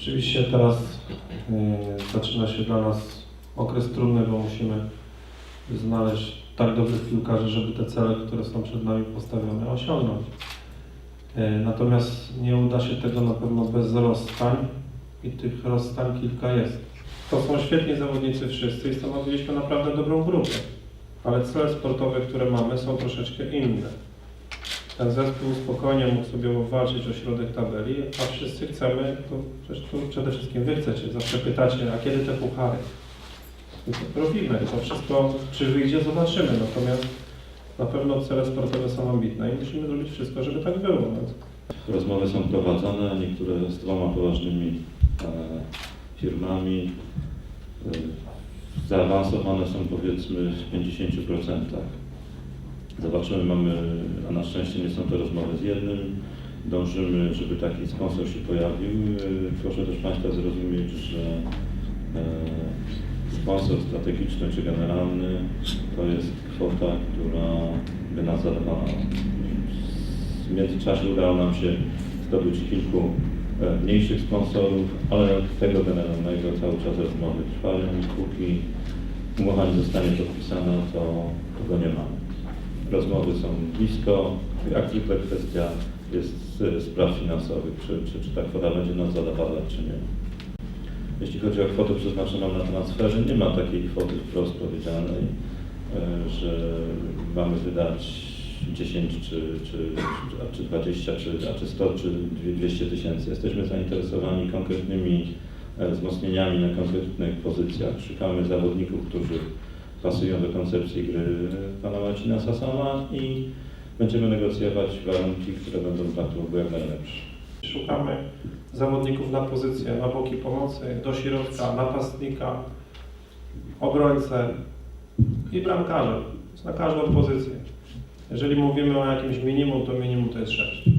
Rzeczywiście teraz y, zaczyna się dla nas okres trudny, bo musimy znaleźć tak dobrych piłkarzy, żeby te cele, które są przed nami postawione, osiągnąć. Y, Natomiast nie uda się tego na pewno bez rozstań i tych rozstań kilka jest. To są świetni zawodnicy wszyscy i stanowiliśmy naprawdę dobrą grupę. Ale cele sportowe, które mamy są troszeczkę inne. Ten zespół spokojnie mógł sobie walczyć o środek tabeli, a wszyscy chcemy, to tu przede wszystkim wy chcecie, zawsze pytacie, a kiedy te puchary? To robimy, to wszystko, czy wyjdzie, zobaczymy, natomiast na pewno cele sportowe są ambitne i musimy zrobić wszystko, żeby tak było. Rozmowy są prowadzone, niektóre z dwoma poważnymi e, firmami. E, zaawansowane są powiedzmy w 50%. Zobaczymy, mamy, a na szczęście nie są to rozmowy z jednym. Dążymy, żeby taki sponsor się pojawił. E, Proszę też Państwa zrozumieć, że e, sponsor strategiczny czy generalny to jest kwota, która by nas zadawała. W międzyczasie udało nam się zdobyć kilku e, mniejszych sponsorów, ale tego generalnego cały czas rozmowy trwają póki umowa nie zostanie podpisana, to, to go nie mamy. Rozmowy są blisko, jak zwykle kwestia jest spraw finansowych, czy, czy, czy ta kwota będzie nas zadowalać, czy nie. Jeśli chodzi o kwotę przeznaczoną na transferze, nie ma takiej kwoty wprost powiedzianej, e, że mamy wydać 10 czy, czy, czy, czy 20, czy, a czy 100, czy 200 tysięcy. Jesteśmy zainteresowani konkretnymi e, wzmocnieniami na konkretnych pozycjach. Szukamy zawodników, którzy pasują do koncepcji gry pana Marcina Sasama i będziemy negocjować warunki, które będą dla klubu jak najlepsze. Szukamy zawodników na pozycję, na boki pomocy, do środka, napastnika, obrońcę i bramkarza na każdą pozycję. Jeżeli mówimy o jakimś minimum, to minimum to jest 6.